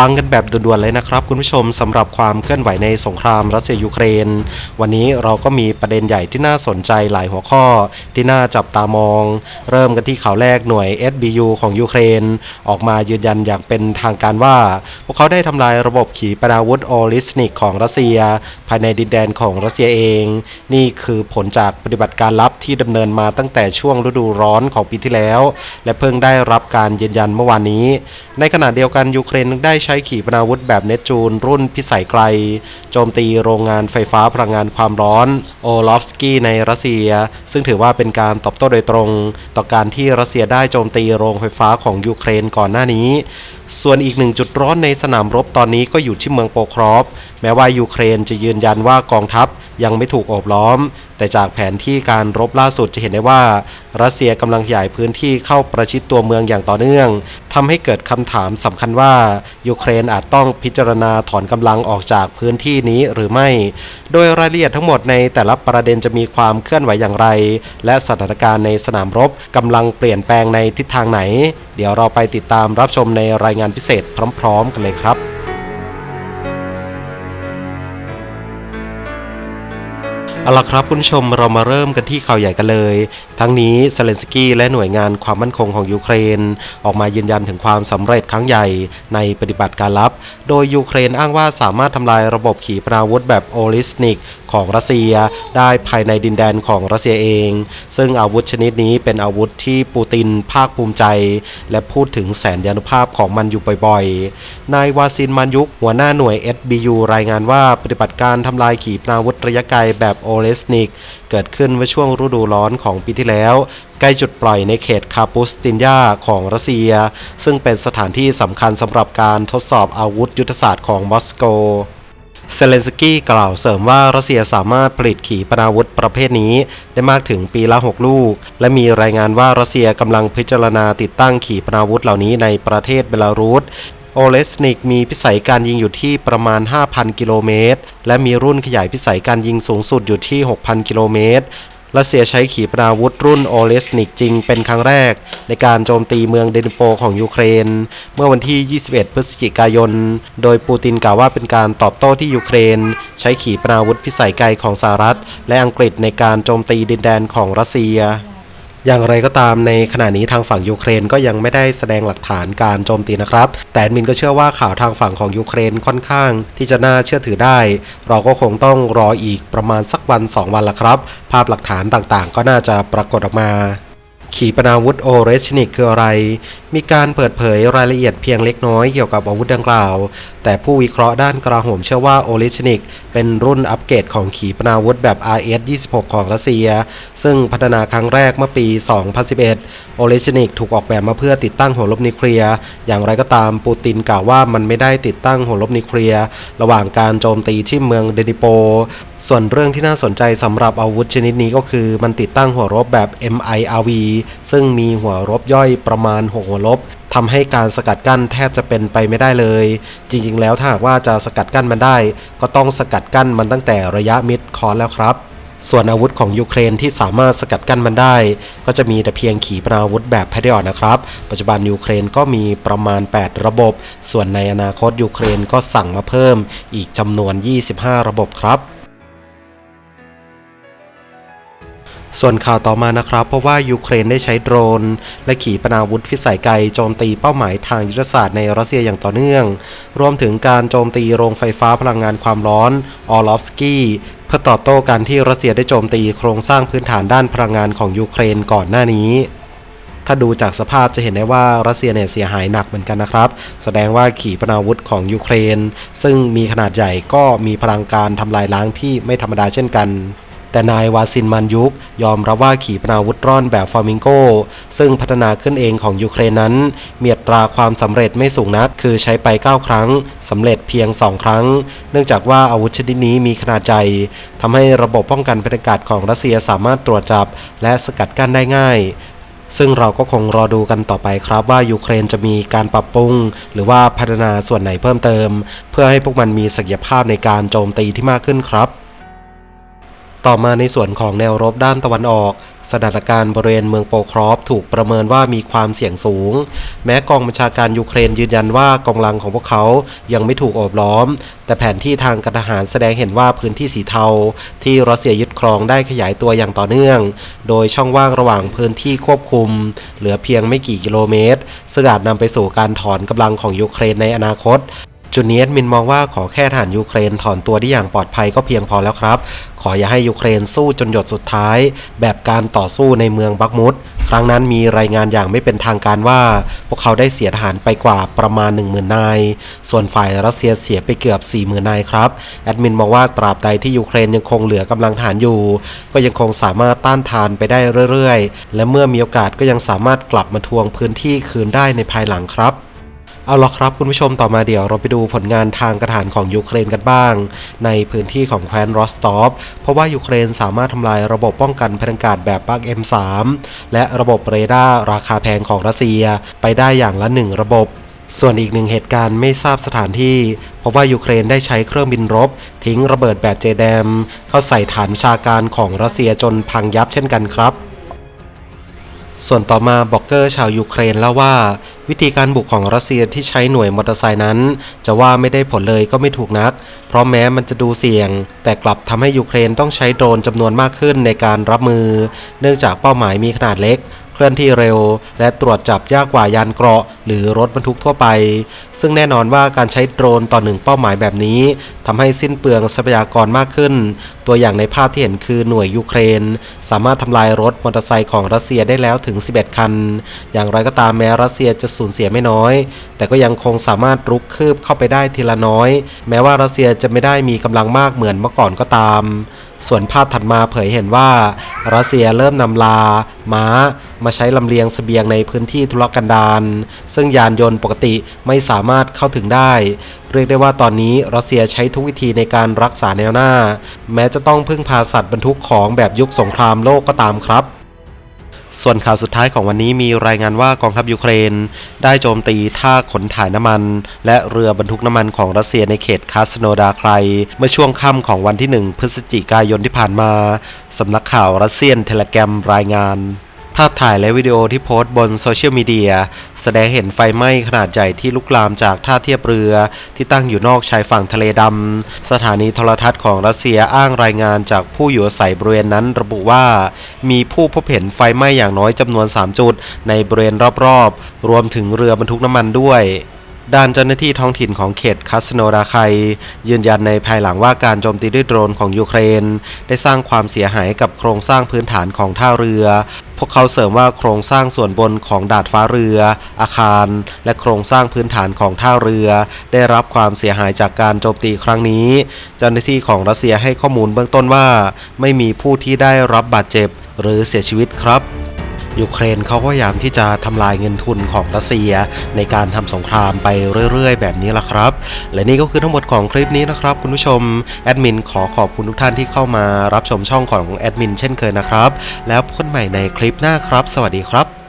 ฟังกันแบบด่วนๆเลยนะครับ คุณผู้ชมสำหรับความเคลื่อนไหวในสงครามรัสเซียยูเครน วันนี้เราก็มีประเด็นใหญ่ที่น่าสนใจหลายหัวข้อที่น่าจับตามอง เริ่มกันที่ข่าวแรกหน่วย SBU ของยูเครน ออกมายืนยันอย่างเป็นทางการว่า พวกเขาได้ทำลายระบบขีปนาวุธโอลิสนิกของรัสเซีย ภายในดินแดนของรัสเซียเอง นี่คือผลจากปฏิบัติการลับที่ดำเนินมาตั้งแต่ช่วงฤดูร้อนของปีที่แล้ว และเพิ่งได้รับการยืนยันเมื่อวานนี้ ในขณะเดียวกันยูเครนได้ใช้ขีปนาวุธแบบเนจูน รุ่นพิสัยไกล โจมตีโรงงานไฟฟ้าพลังงานความร้อนโอลอฟสกี้ในรัสเซีย ซึ่งถือว่าเป็นการตอบโต้โดยตรง ต่อการที่รัสเซียได้โจมตีโรงไฟฟ้าของยูเครนก่อนหน้านี้ ส่วนอีกหนึ่งจุดร้อนในสนามรบตอนนี้ก็อยู่ที่เมืองโปครอฟแม้ว่ายูเครนจะยืนยันว่ากองทัพยังไม่ถูกโอบล้อม แต่จากแผนที่การรบล่าสุดจะเห็นได้ว่า รัสเซียกำลังขยายพื้นที่เข้าประชิดตัวเมืองอย่างต่อเนื่องทำให้เกิดคำถามสำคัญว่ายูเครนอาจต้องพิจารณาถอนกำลังออกจากพื้นที่นี้หรือไม่ โดยรายละเอียดทั้งหมดในแต่ละประเด็นจะมีความเคลื่อนไหวอย่างไร และสถานการณ์ในสนามรบกำลังเปลี่ยนแปลงในทิศทางไหน เดี๋ยวเราไปติดตามรับชมในรายงานพิเศษพร้อม ๆ กันเลยครับ เอาละครับคุณชมเรามาเริ่มกันที่ข่าวใหญ่กันเลย ทั้งนี้เซเลนสกี้และหน่วยงานความมั่นคงของยูเครน ออกมายืนยันถึงความสำเร็จครั้งใหญ่ในปฏิบัติการลับ โดยยูเครนอ้างว่าสามารถทำลายระบบขีปนาวุธแบบโอลิสนิก ของรัสเซีย ได้ภายในดินแดนของรัสเซียเอง ซึ่งอาวุธชนิดนี้เป็นอาวุธที่ปูตินภาคภูมิใจ และพูดถึงแสนยานุภาพของมันอยู่บ่อยๆ นายวาซินมันยุกหัวหน้าหน่วย SBU รายงานว่าปฏิบัติการทำลายขีปนาวุธระยะไกลแบบโอเลสนิก เกิดขึ้นเมื่อช่วงฤดูร้อนของปีที่แล้วใกล้จุดปล่อยในเขตคาปุสตินยาของรัสเซีย ซึ่งเป็นสถานที่สำคัญสำหรับการทดสอบอาวุธยุทธศาสตร์ของมอสโก เซเลนสกี้กล่าวเสริมว่ารัสเซียสามารถผลิตขีปนาวุธประเภทนี้ได้มากถึงปีละ 6 ลูก และมีรายงานว่ารัสเซียกำลังพิจารณาติดตั้งขีปนาวุธเหล่านี้ในประเทศเบลารุสโอเลสนิกมีพิสัยการยิงอยู่ที่ประมาณ 5,000 กิโลเมตร และมีรุ่นขยายพิสัยการยิงสูงสุดอยู่ที่ 6,000 กิโลเมตร รัสเซียใช้ขีปนาวุธรุ่นโอเลสนิกจริงเป็นครั้งแรก ในการโจมตีเมืองเดนิโปของยูเครน เมื่อวันที่ 21 พฤศจิกายน โดยปูตินกล่าวว่าเป็นการตอบโต้ที่ยูเครน ใช้ขีปนาวุธพิสัยไกลของสหรัฐ และอังกฤษในการโจมตีดินแดนของรัสเซีย อย่างไรก็ตามในขณะนี้ทางฝั่งยูเครนก็ยังไม่ได้แสดงหลักฐานการโจมตีนะครับ แต่มินก็เชื่อว่าข่าวทางฝั่งของยูเครนค่อนข้าง ที่จะน่าเชื่อถือได้ เราก็คงต้องรออีกประมาณสักวัน 2 วันละครับ ภาพหลักฐานต่างๆ ก็น่าจะปรากฏออกมา ขีปนาวุธโอเรชนิกคืออะไร มีการเปิดเผยรายละเอียดเพียงเล็กน้อยเกี่ยวกับอาวุธดังกล่าว แต่ผู้วิเคราะห์ด้านกลาโหมเชื่อว่าโอเรชนิกเป็นรุ่นอัปเกรดของขีปนาวุธแบบ RS-26 ของรัสเซีย ซึ่งพัฒนาครั้งแรกเมื่อปี 2011 โอเรชนิกถูกออกแบบมาเพื่อติดตั้งหัวลบนิวเคลียร์ อย่างไรก็ตามปูตินกล่าวว่ามันไม่ได้ติดตั้งหัวลบนิวเคลียร์ระหว่างการโจมตีที่เมืองเดนิโป ส่วนเรื่องที่น่าสนใจสำหรับอาวุธชนิดนี้ก็คือมันติดตั้งหัวรบแบบ MIRV ซึ่งมีหัวรบย่อยประมาณ 6 หัวรบทำให้การสกัดกั้นแทบจะเป็นไปไม่ได้เลย จริงๆ แล้วถ้าหากว่าจะสกัดกั้นมันได้ ก็ต้องสกัดกั้นมันตั้งแต่ระยะมิดคอร์สแล้วครับส่วนอาวุธของยูเครนที่สามารถสกัดกั้นมันได้ ก็จะมีแต่เพียงขีปนาวุธแบบแพทริออตนะครับ ปัจจุบันยูเครนก็มีประมาณ 8 ระบบ ส่วนในอนาคตยูเครนก็สั่งมาเพิ่มอีกจำนวน 25 ระบบครับ ส่วนข่าวต่อมานะครับเพราะว่ายูเครนได้ใช้โดรน และขีปนาวุธพิสัยไกลโจมตีเป้าหมายทางยุทธศาสตร์ในรัสเซียอย่างต่อเนื่อง รวมถึงการโจมตีโรงไฟฟ้าพลังงานความร้อนออลอฟสกี้เพื่อตอบโต้การที่รัสเซียได้โจมตีโครงสร้างพื้นฐานด้านพลังงานของยูเครนก่อนหน้านี้ถ้าดูจากสภาพจะเห็นได้ว่ารัสเซียเนี่ยเสียหายหนักเหมือนกันนะครับ แสดงว่าขีปนาวุธของยูเครน ซึ่งมีขนาดใหญ่ก็มีพลังการทำลายล้างที่ไม่ธรรมดาเช่นกัน แต่นายวาซินมันยุกยอมรับว่าขีปนาวุธร่อนแบบฟามิงโก ซึ่งพัฒนาขึ้นเองของยูเครนนั้น เมีอัตราความสำเร็จไม่สูงนัก คือใช้ไป 9 ครั้งสำเร็จเพียง 2 ครั้ง เนื่องจากว่าอาวุธชนิดนี้มีขนาดใหญ่ทำให้ระบบป้องกันพลอากาศของรัสเซียสามารถตรวจจับ และสกัดกั้นได้ง่ายซึ่งเราก็คงรอดูกันต่อไปครับว่ายูเครนจะมีการปรับปรุง หรือว่าพัฒนาส่วนไหนเพิ่มเติม เพื่อให้พวกมันมีศักยภาพในการโจมตีที่มากขึ้นครับ ต่อมาในส่วนของแนวรบด้านตะวันออก สถานการณ์บริเวณเมืองโปครอฟถูกประเมินว่ามีความเสี่ยงสูง แม้กองบัญชาการยูเครนยืนยันว่ากองลังของพวกเขายังไม่ถูกโอบล้อม แต่แผนที่ทางการทหารแสดงเห็นว่าพื้นที่สีเทา ที่รัสเซียยึดครองได้ขยายตัวอย่างต่อเนื่อง โดยช่องว่างระหว่างพื้นที่ควบคุม เหลือเพียงไม่กี่กิโลเมตรซึ่งอาจนำไปสู่การถอนกำลังของยูเครนในอนาคต จุดนี้แอดมินมองว่าขอแค่ทหารยูเครนถอนตัวได้อย่างปลอดภัยก็เพียงพอแล้วครับ ขออย่าให้ยูเครนสู้จนหยดสุดท้าย แบบการต่อสู้ในเมืองบักมุดครั้งนั้นมีรายงานอย่างไม่เป็นทางการว่า พวกเขาได้เสียทหารไปกว่าประมาณ 10,000 นาย ส่วนฝ่ายรัสเซียเสียไปเกือบ 40,000 นายครับ แอดมินมองว่าตราบใดที่ยูเครนยังคงเหลือกำลังทหารอยู่ ก็ยังคงสามารถต้านทานไปได้เรื่อยๆ และเมื่อมีโอกาสก็ยังสามารถกลับมาทวงพื้นที่คืนได้ในภายหลังครับ เอาละครับคุณผู้ชมต่อมาเดี๋ยวเราไปดูผลงานทางกระฐานของยูเครนกันบ้าง ในพื้นที่ของแคว้นรอสตอฟเพราะว่ายูเครนสามารถทำลายระบบป้องกันพลังกาศแบบบัก M3 และระบบเรดาร์ราคาแพงของรัสเซียไปได้อย่างละหนึ่งระบบส่วนอีกหนึ่งเหตุการณ์ไม่ทราบสถานที่เพราะว่ายูเครนได้ใช้เครื่องบินรบ ทิ้งระเบิดแบบเจแดม เข้าใส่ฐานชาการของรัสเซียจนพังยับเช่นกันครับ ส่วนต่อมาบล็อกเกอร์ชาวยูเครนเล่าว่า วิธีการบุกของรัสเซียที่ใช้หน่วยมอเตอร์ไซค์นั้น จะว่าไม่ได้ผลเลยก็ไม่ถูกนัก เพราะแม้มันจะดูเสี่ยง แต่กลับทำให้ยูเครนต้องใช้โดรนจำนวนมากขึ้นในการรับมือ เนื่องจากเป้าหมายมีขนาดเล็ก เคลื่อนที่เร็ว และตรวจจับยากกว่ายานเกราะ หรือรถบรรทุกทั่วไป ซึ่งแน่นอนว่าการใช้โดรนต่อหนึ่งเป้าหมายแบบนี้ทำให้สิ้นเปลืองทรัพยากรมากขึ้น ตัวอย่างในภาพที่เห็นคือหน่วยยูเครน สามารถทำลายรถมอเตอร์ไซค์ของรัสเซียได้แล้วถึง 11 คัน อย่างไรก็ตามแม้รัสเซียจะสูญเสียไม่น้อย แต่ก็ยังคงสามารถรุกคืบเข้าไปได้ทีละน้อย แม้ว่ารัสเซียจะไม่ได้มีกำลังมากเหมือนเมื่อก่อนก็ตาม ส่วนภาพถัดมาเผยเห็นว่า รัสเซียเริ่มนำลา ม้า มาใช้ลำเลียงเสบียงในพื้นที่ทุรกันดารซึ่งยานยนต์ปกติไม่สามารถเข้าถึงได้ เรียกได้ว่าตอนนี้รัสเซียใช้ทุกวิธีในการรักษาแนวหน้า แม้จะต้องพึ่งพาสัตว์บรรทุกของแบบยุคสงครามโลกก็ตามครับ ส่วนข่าวสุดท้ายของวันนี้มีรายงานว่ากองทัพยูเครน ได้โจมตีท่าขนถ่ายน้ำมัน และเรือบรรทุกน้ำมันของรัสเซียในเขตคาสโนดาไครเมื่อช่วงค่ำของวันที่ 1 พฤศจิกายนที่ผ่านมาสำนักข่าวรัสเซียนเทเลแกรมรายงาน ภาพถ่ายและวิดีโอที่โพสต์บนโซเชียลมีเดียแสดงเห็นไฟไหม้ขนาดใหญ่ที่ลุกลามจากท่าเทียบเรือที่ตั้งอยู่นอกชายฝั่งทะเลดำ สถานีโทรทัศน์ของรัสเซียอ้างรายงานจากผู้อยู่อาศัยบริเวณนั้นระบุว่า มีผู้พบเห็นไฟไหม้อย่างน้อยจำนวน 3 จุดในบริเวณรอบๆ รวมถึงเรือบรรทุกน้ำมันด้วย ด้านเจ้าหน้าที่ท้องถิ่นของเขตคาสโนดาไคยืนยันในภายหลังว่าการโจมตีด้วยโดรนของยูเครน ได้สร้างความเสียหายกับโครงสร้างพื้นฐานของท่าเรือ พวกเขาเสริมว่าโครงสร้างส่วนบนของดาดฟ้าเรือ อาคาร และโครงสร้างพื้นฐานของท่าเรือ ได้รับความเสียหายจากการโจมตีครั้งนี้ เจ้าหน้าที่ของรัสเซียให้ข้อมูลเบื้องต้นว่า ไม่มีผู้ที่ได้รับบาดเจ็บหรือเสียชีวิตครับ ยูเครนเขาก็พยายามที่จะทำลายเงินทุนของรัสเซีย ในการทำสงครามไปเรื่อย ๆ แบบนี้ละครับ และนี่ก็คือทั้งหมดของคลิปนี้นะครับ คุณผู้ชมแอดมินขอขอบคุณทุกท่านที่เข้ามารับชมช่องของแอดมินเช่นเคยนะครับ แล้วพบกันใหม่ในคลิปหน้าครับ สวัสดีครับ